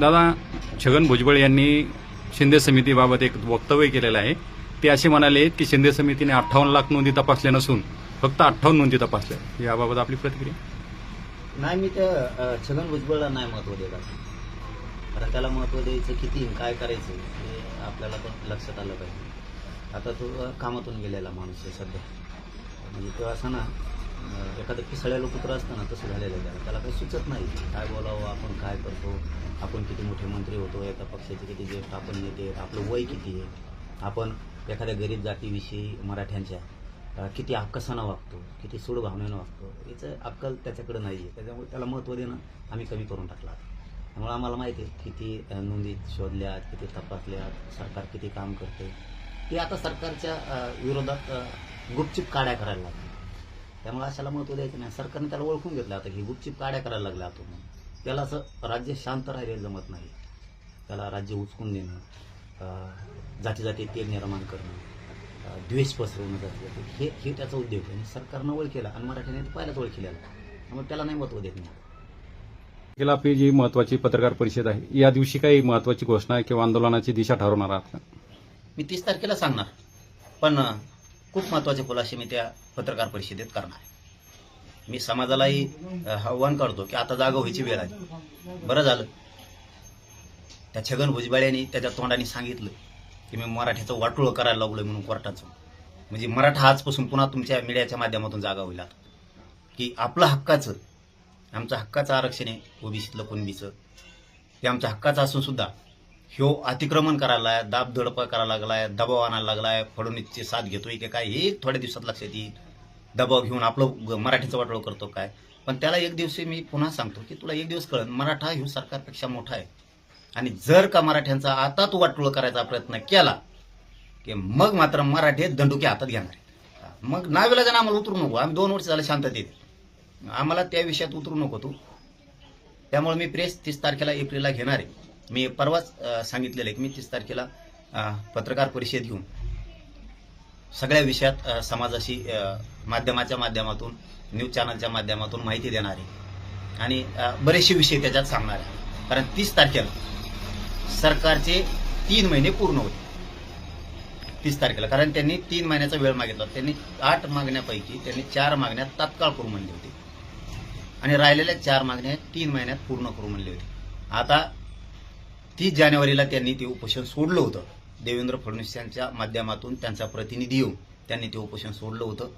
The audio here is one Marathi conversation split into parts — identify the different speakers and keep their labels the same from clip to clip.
Speaker 1: दादा छगन भुजबळ यांनी शिंदे समितीबाबत एक वक्तव्य केलेलं आहे. ते असे म्हणाले की शिंदे समितीने अठ्ठावन्न लाख नोंदी तपासल्या नसून फक्त अठ्ठावन्न नोंदी तपासल्या. याबाबत आपली प्रतिक्रिया?
Speaker 2: नाही मी त्या छगन भुजबळला नाही महत्त्व देत आता त्याला महत्त्व द्यायचं किती काय करायचं हे आपल्याला पण लक्षात आलं पाहिजे. आता तो कामातून गेलेला माणूस आहे सध्या. म्हणजे तो असं ना एखादं पिसळलेलं कुत्र असतं ना तसं झालेलं आहे. त्याला काही सुचत नाही. काय बोलावं आपण काय करतो आपण किती मोठे मंत्री होतो एका पक्षाचे किती ज्येष्ठ आपण नेते आहेत, आपलं वय किती आहे आपण एखाद्या गरीब जातीविषयी मराठ्यांच्या किती आकसानं वागतो किती सूड भावनेनं वागतो याचं अक्कल त्याच्याकडे नाही आहे. त्याच्यामुळे त्याला महत्त्व देणं आम्ही कमी करून टाकला त्यामुळे आम्हाला माहिती आहे किती अ, नोंदी शोधल्यात किती तपासल्यात सरकार किती काम करते. ते आता सरकारच्या विरोधात गुपचूप काड्या करायला लागतात त्यामुळे अशाला महत्त्व द्यायचं नाही. सरकारने त्याला ओळखून घेतलं आता की गुपचूप काड्या करायला लागल्या आता म्हणून. त्याला असं राज्य शांत राहिले जमत नाही. त्याला राज्य उचकून देणं जाती जाती तेल निर्माण करणं द्वेष पसरवणं जाती जाती हे हे त्याचा उद्योग आहे. आणि सरकारनं ओळखीला आणि मराठीने पहिलाच ओळखीला त्यामुळे त्याला नाही महत्त्व देत नाही.
Speaker 1: केला आपली जी महत्वाची पत्रकार परिषद आहे या दिवशी काही महत्वाची घोषणा किंवा आंदोलनाची दिशा ठरवणार आहात का?
Speaker 2: मी तीस तारखेला सांगणार. पण खूप महत्त्वाचे खुलासे मी त्या पत्रकार परिषदेत करणार आहे. मी समाजालाही आव्हान करतो की आता जागा व्हायची वेळ आहे बरं झालं. त्या छगन भुजबळ यांनी त्याच्या तोंडाने सांगितलं की मी मराठीचं वाटोळं करायला लागलोय म्हणून कोर्टाचं. म्हणजे मराठा आजपासून पुन्हा तुमच्या मीडियाच्या माध्यमातून जागा होईल की आपलं हक्काचं आमचं हक्काचं आरक्षण आहे ओबीसीतलं कुणबीचं. ते आमच्या हक्काचं असून सुद्धा ह्यो अतिक्रमण करायला लागलाय दाब दडप करायला लागलाय दबाव आणायला लागलाय फडणवीसची साथ घेतोय की काय हे थोड्या दिवसात लक्षात येईल. दबाव घेऊन आपलं ग- मराठीचं वाटोळ करतो काय? पण त्याला एक दिवशी मी पुन्हा सांगतो की तुला एक दिवस कळन मराठा ह्यो सरकारपेक्षा मोठा आहे. आणि जर का मराठ्यांचा आता तू वाटोळ करायचा प्रयत्न केला की मग मात्र मराठे दंडुके हातात घेणार आहेत. मग नावेला आम्हाला उतरू नको. आम्ही दोन वर्ष झालं शांततेत आम्हाला त्या विषयात उतरू नको तू. त्यामुळे मी प्रेस तीस तारखेला एप्रिलला घेणार आहे. मी परवाच सांगितलेलं आहे की मी तीस तारखेला पत्रकार परिषद घेऊन सगळ्या विषयात समाजाशी माध्यमाच्या माध्यमातून न्यूज चॅनलच्या माध्यमातून माहिती देणार आहे आणि बरेचसे विषय त्याच्यात सांगणार आहे. कारण तीस तारखेला सरकारचे तीन महिने पूर्ण होते तीस तारखेला. कारण त्यांनी तीन महिन्याचा वेळ मागितला. त्यांनी आठ मागण्यापैकी त्यांनी चार मागण्या तात्काळ करू म्हणली होती. आणि राहिलेल्या चार मागण्या तीन महिन्यात पूर्ण करू म्हणली होती. आता तीस जानेवारीला त्यांनी ते उपोषण सोडलं होतं. देवेंद्र फडणवीस यांच्या माध्यमातून त्यांचा प्रतिनिधी येऊन त्यांनी ते उपोषण सोडलं होतं.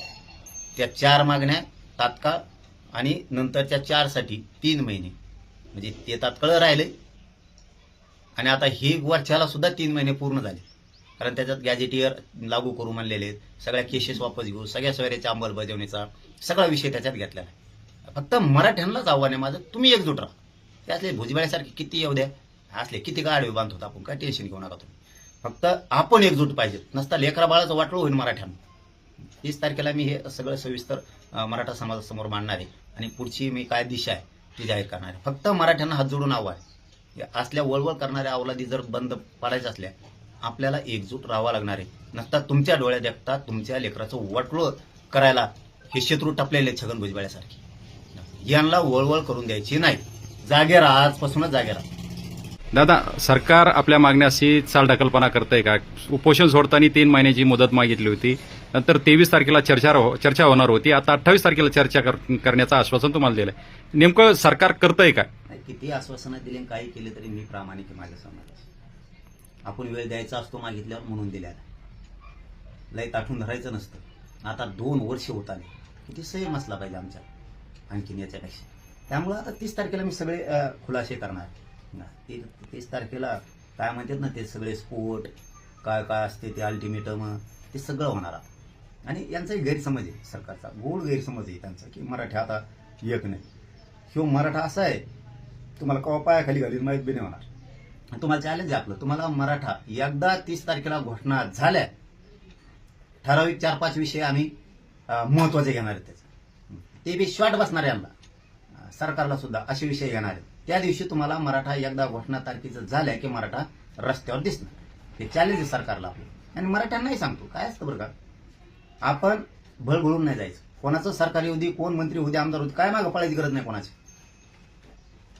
Speaker 2: त्या चार मागण्या तात्काळ आणि नंतरच्या चारसाठी तीन महिने. म्हणजे ते तात्काळ राहिले. आणि आता हे वर्षाला सुद्धा तीन महिने पूर्ण झाले. कारण त्याच्यात गॅजेटियर लागू करू म्हणलेले आहेत. सगळ्या केसेस वापस घेऊ. सगळ्या सोयऱ्याच्या अंमलबजावणीचा सगळा विषय त्याच्यात घेतलेला आहे. फक्त मराठ्यांनाच आव्हान आहे माझं. तुम्ही एकजूट राहा. त्यातले भुजबळासारखे किती येऊ द्या. असले किती गाडवे बांधतो आपण काय टेन्शन घेऊ नका तुम्ही. फक्त आपण एकजूट पाहिजे नसता लेकरा बाळाचं वाटलं होईल मराठ्यांना. तीस तारखेला मी हे सगळं सविस्तर मराठा समाजासमोर मांडणार आहे. आणि पुढची मी काय दिशा आहे ती जाहीर करणार आहे. फक्त मराठ्यांना हात जोडून आव्हान आहे. असल्या वळवळ करणाऱ्या अवलादी जर बंद पाडायच्या असल्या आपल्याला एकजूट राहावं लागणार आहे. नसता तुमच्या डोळ्यात देखता तुमच्या लेकराचं वाटलं करायला हे शत्रू टपलेले छगन भुजबळ्यासारखे. यांना वळवळ करून द्यायची नाही. जागे राहा आजपासूनच जागे राहा
Speaker 1: दादा सरकार आपल्या मागण्याशी चालढकलपणा करतंय का? उपोषण सोडताना तीन महिन्याची मुदत मागितली होती. नंतर तेवीस तारखेला चर्चा हो चर्चा होणार होती. आता अठ्ठावीस तारखेला चर्चा कर- करण्याचं आश्वासन तुम्हाला दिलंय. नेमकं सरकार करतंय काय
Speaker 2: किती आश्वासनं दिली आणि काही केले तरी मी प्रामाणिक आहे माझ्या समाजात आपण वेळ द्यायचा असतो मागितल्यावर म्हणून दिल्या. लय ताठून धरायचं नसतं. आता दोन वर्ष होत आले. किती संयम असला पाहिजे आमच्या. आणखीन याच्यापेक्षा. त्यामुळं आता तीस तारखेला मी सगळे खुलासे करणार. ना, ती- तीस तारखेला काय म्हणतात ना ते सगळे स्पोर्ट काय काय असते ते अल्टिमेटम ते सगळं होणार आणि यांचाही गैरसमज आहे सरकारचा गोड गैरसमज आहे त्यांचा की मराठी आता एक नाही. ह्यो मराठा असा आहे तुम्हाला कवा पायाखाली घालून माहीत बी नाही होणार. तुम्हाला चॅलेंज आहे आपलं. तुम्हाला मराठा एकदा तीस तारखेला घोषणा झाल्या ठराविक चार पाच विषय आम्ही महत्त्वाचे घेणार आहेत त्याचे. ते बी शॉर्ट बसणार आहे आम्हाला सरकारला सुद्धा असे विषय घेणार आहेत. त्या दिवशी तुम्हाला मराठा एकदा घोषणा तारखेचं झाल्या की मराठा रस्त्यावर दिसणार. हे चॅलेंज आहे सरकारला आपलं. आणि मराठ्यांनाही सांगतो. काय असतं बरं का? आपण भळभळून नाही जायचं. कोणाचं सरकार येऊ दे कोण मंत्री होऊ दे आमदार होऊ काय मागं पळायची गरज नाही कोणाची.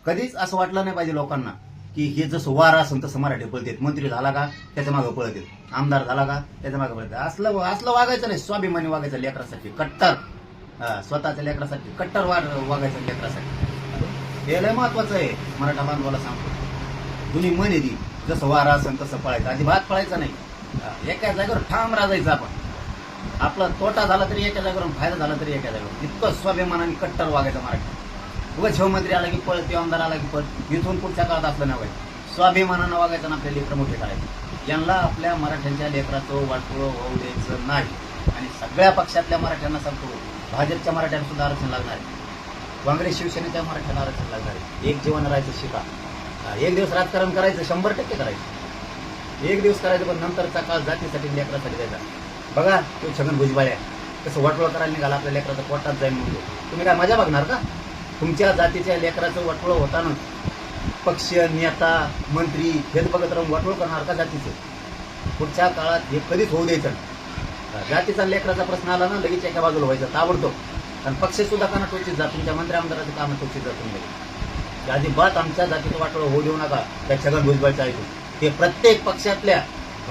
Speaker 2: कधीच असं वाटलं नाही पाहिजे लोकांना की हे जसं वारा असं तसं मराठी पळतेत मंत्री झाला का त्याच्या मागं पळतेत आमदार झाला का त्याच्या मागं पळतात असलं असलं वागायचं नाही. स्वाभिमानी वागायचं लेकरासाठी. कट्टर. स्वतःच्या लेकरासाठी. कट्टर वाग वागायचं लेकरासाठी. हे लय महत्वाचं आहे. मराठा बांधवाला सांगतो. जुनी म्हण आहे ती. जसं वारा असेल तसं पळायचं. अजिबात पळायचं नाही. एका जागेवर ठाम राजायचं आपण. आपला तोटा झाला तरी एका जागेवर फायदा झाला तरी एका जागेवर इतकं स्वाभिमानाने कट्टर वागायचं मराठी. उगाच शिवमंत्री आला की पळत ते आमदार आला की पळ. इथून पुढच्या काळात असलं नाही व्हायचं स्वाभिमानानं वागायचं ना आपले लेकर मोठे करायचे. यांना आपल्या मराठ्यांच्या लेकराचं वाटोळं होऊ द्यायचं नाही. आणि सगळ्या पक्षातल्या मराठ्यांना सांगतो भाजपच्या मराठ्यांना सुद्धा आरक्षण लागणार आहे. काँग्रेस शिवसेनेच्या मराठा आरक्षणाला झाले एक जीवन राहायचं शिका. एक दिवस राजकारण करायचं शंभर टक्के करायचं. एक दिवस करायचं पण नंतरचा काळ जातीसाठी लेकरासाठी द्यायचा. बघा तो छगन भुजबाया तसं वाटोळं करायला निघाला आपल्या लेकराचं पोटात जाईल म्हणतो तुम्ही काय मजा बघणार का? तुमच्या जातीच्या लेकराचं वाटोळं होताना पक्ष नेता मंत्री हेच बघत राहून वाटोळ करणार का जातीचं? पुढच्या काळात हे कधीच होऊ द्यायचं जातीचा लेकराचा प्रश्न आला ना लगेच एका बाजूला व्हायचं ताबडतोब. आणि पक्ष सुद्धा काना टोचीत जा तुमच्या मंत्री आमदाराचे कामं टोचीत जा तुम्ही म्हणजे अजिबात आमच्या जातीचं वाटोळं होऊ देऊ नका त्या छगन भुजबळचं ऐकून ते प्रत्येक पक्षातल्या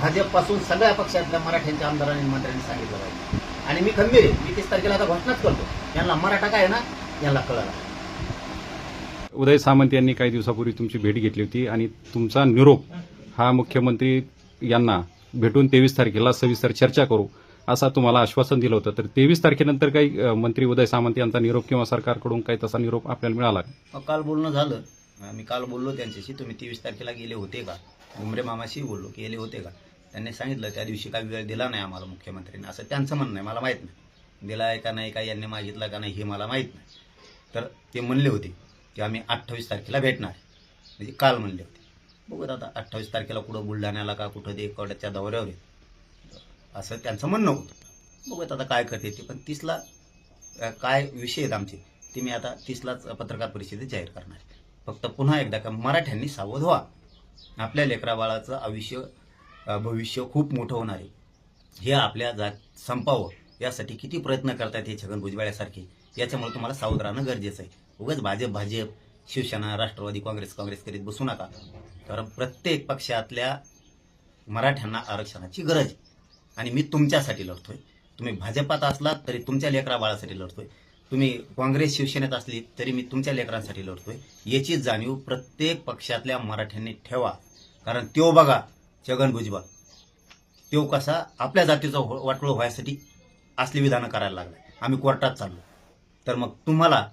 Speaker 2: भाजपपासून सगळ्या पक्षातल्या मराठ्यांच्या आमदारांनी मंत्र्यांनी सांगितलं पाहिजे. आणि मी खंबीर आहे. मी तीस तारखेला आता घोषणाच करतो. यांना मराठा काय आहे ना यांना कळलं.
Speaker 1: उदय सामंत यांनी काही दिवसापूर्वी तुमची भेट घेतली होती आणि तुमचा निरोप हा मुख्यमंत्री यांना भेटून तेवीस तारखेला सविस्तर चर्चा करू. असा तुम्हाला आश्वासन दिलं होतं. तर तेवीस तारखेनंतर काही मंत्री उदय सामंत यांचा निरोप किंवा सरकारकडून काही तसा निरोप आपल्याला मिळाला
Speaker 2: काल बोलणं झालं. मी काल बोललो त्यांच्याशी. तुम्ही तेवीस तारखेला गेले होते का? उमरे मामाशी बोललो. की गेले होते का? त्यांनी सांगितलं त्या दिवशी काही वेळ दिला नाही आम्हाला मुख्यमंत्र्यांनी. असं त्यांचं म्हणणं आहे. मला माहीत नाही. दिला आहे का नाही का यांनी मागितला का नाही हे मला माहीत नाही. तर ते म्हणले होते की आम्ही अठ्ठावीस तारखेला भेटणार. म्हणजे काल म्हणले होते. बघूत आता अठ्ठावीस तारखेला कुठं बुलढाण्याला का कुठं ते कडच्या दौऱ्यावर आहे असं त्यांचं म्हणणं होतं. बघूयात आता काय करते ते. पण तीसला काय विषय आहेत आमचे ते मी आता तीसलाच पत्रकार परिषदेत जाहीर करणार आहे. फक्त पुन्हा एकदा का मराठ्यांनी सावध व्हा. आपल्या लेकरा बाळाचं आयुष्य भविष्य खूप मोठं होणार आहे. हे आपल्या जात संपावं. यासाठी किती प्रयत्न करतात हे छगन भुजबळासारखे याच्यामुळे तुम्हाला सावध राहणं गरजेचं आहे. उगाच भाजप भाजप शिवसेना राष्ट्रवादी काँग्रेस काँग्रेस करीत बसू नका. कारण प्रत्येक पक्षातल्या मराठ्यांना आरक्षणाची गरज आहे. आणि मी तुमच्यासाठी लढतोय. तुम्ही भाजपात असलात तरी तुमच्या लेकरा बाळासाठी लढतोय. तुम्ही काँग्रेस शिवसेनेत असली तरी मी तुमच्या लेकरांसाठी लढतोय. याची जाणीव प्रत्येक पक्षातल्या मराठ्यांनी ठेवा. कारण त्यो बघा छगन भुजबळ. त्यो कसा आपल्या जातीचा हो- वाटोळ व्हायसाठी असली विधानं करायला लागलाय. आम्ही कोर्टात चाललो. तर मग तुम्हाला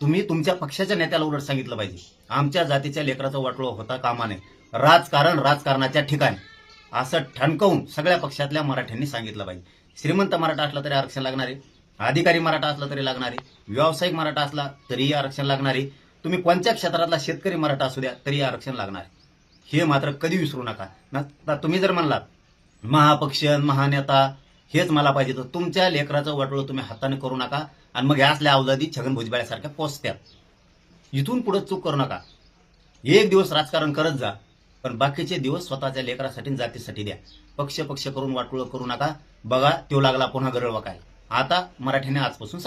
Speaker 2: तुम्ही तुमच्या पक्षाच्या नेत्याला उलट सांगितलं पाहिजे. आमच्या जातीच्या लेकराचा वाटोळ होता कामा नये. राजकारण राजकारणाच्या ठिकाणी. असं ठणकवून सगळ्या पक्षातल्या मराठ्यांनी सांगितलं पाहिजे. श्रीमंत मराठा असला तरी आरक्षण लागणार आहे. अधिकारी मराठा असला तरी लागणार आहे. व्यावसायिक मराठा असला तरीही आरक्षण लागणार आहे. तुम्ही कोणत्या क्षेत्रातला शेतकरी मराठा असू द्या तरी आरक्षण लागणार आहे. हे मात्र कधी विसरू नका. ना तुम्ही जर म्हणलात महापक्ष महानेता हेच मला पाहिजे तर तुमच्या लेकराचं वाटोळं तुम्ही हाताने करू नका आणि मग ह्या असल्या अवलादी छगन भुजबळासारख्या पोचत्यात इथून पुढे चूक करू नका. एक दिवस राजकारण करत जा. पण बाकीचे दिवस स्वतःच्या लेकरासाठी जातीसाठी द्या. पक्ष पक्ष करून वाटोळ करू नका. बघा तो लागला पुन्हा गरळ वाकायला. आता मराठीने आजपासून